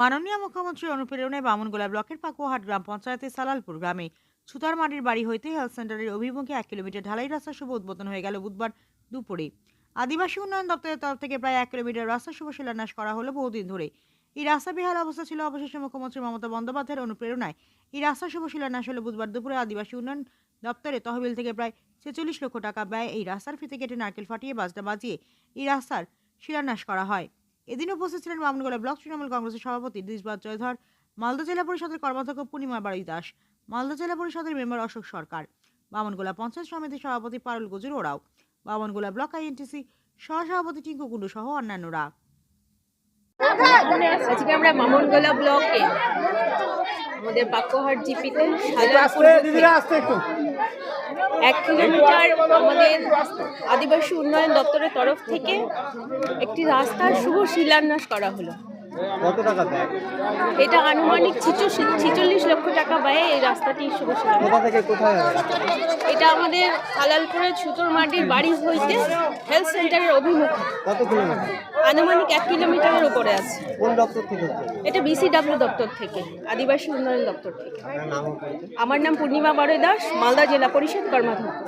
মাননীয় মুখ্যমন্ত্রীর অনুপ্রেরণায় বামনগোলা ব্লকের পাকুয়াহাট গ্রাম পঞ্চায়েতের সালালপুর গ্রামে ছুতারমাটির বাড়ি হইতে হেলথ সেন্টারের অভিমুখে এক কিলোমিটার ঢালাই রাস্তা শুভ উদ্বোধন হয়ে গেল বুধবার দুপুরে। আদিবাসী উন্নয়ন দপ্তরের তরফ থেকে প্রায় এক কিলোমিটার রাস্তা শুভ শিলান্যাস করা হলো বহুদিন ধরে। এই রাস্তা বেহাল অবস্থা ছিল অবশেষে মুখ্যমন্ত্রী মমতা বন্দ্যোপাধ্যায়ের অনুপ্রেরণায়। এই রাস্তা শুভ শিলান্যাস হলো বুধবার দুপুরে আদিবাসী উন্নয়ন দপ্তরে তহবিল থেকে প্রায় ছেচল্লিশ লক্ষ টাকা ব্যয় এই রাস্তার ফিতে কেটে নারকেল ফাটিয়ে বাজনা বাজিয়ে এই রাস্তার শিলান্যাস করা হয়। এদিন উপস্থিত ছিলেন মামনগোলা ব্লক তৃণমূল কংগ্রেসের সভাপতি দিশবাদ জয়ধর, মালদা জেলা পরিষদের কর্মাধ্যক্ষ পূর্ণিমা বাড়ি দাস, মালদা জেলা পরিষদের মেম্বার অশোক সরকার, বামনগোলা পঞ্চায়েত সমিতির সভাপতি পারুল গুজুর ওরাও বামনগোলা ব্লক আইএনটিসি সহসভাপতি টিঙ্কু কুন্ডু সহ অন্যান্যরা। আজকে আমরা মামনগোলা ব্লকে আমাদের বাক্যহাট জিপিতে এক কিলোমিটার আমাদের আদিবাসী উন্নয়ন দপ্তরের তরফ থেকে একটি রাস্তার শুভ শিলান্যাস করা হলো। এটা আনুমানিক ছিচল্লিশ টাকা ব্যয়ে এই রাস্তাটি শুরু শিলান্যাস কোথা থেকে কোথায় এটা আমাদের হালালপুরের ছুতোর মাটির বাড়ি হইতে হেলথ সেন্টারের অভিমুখে। কত কিলোমিটার? আনুমানিক এক কিলোমিটারের উপরে আছে। কোন দপ্তর থেকে এটা বিসিডাব্লিউ দপ্তর থেকে আদিবাসী উন্নয়ন দপ্তর থেকে? আমার নাম পূর্ণিমা বারোয় দাস মালদা জেলা পরিষদ কর্মাধ্যক্ষ।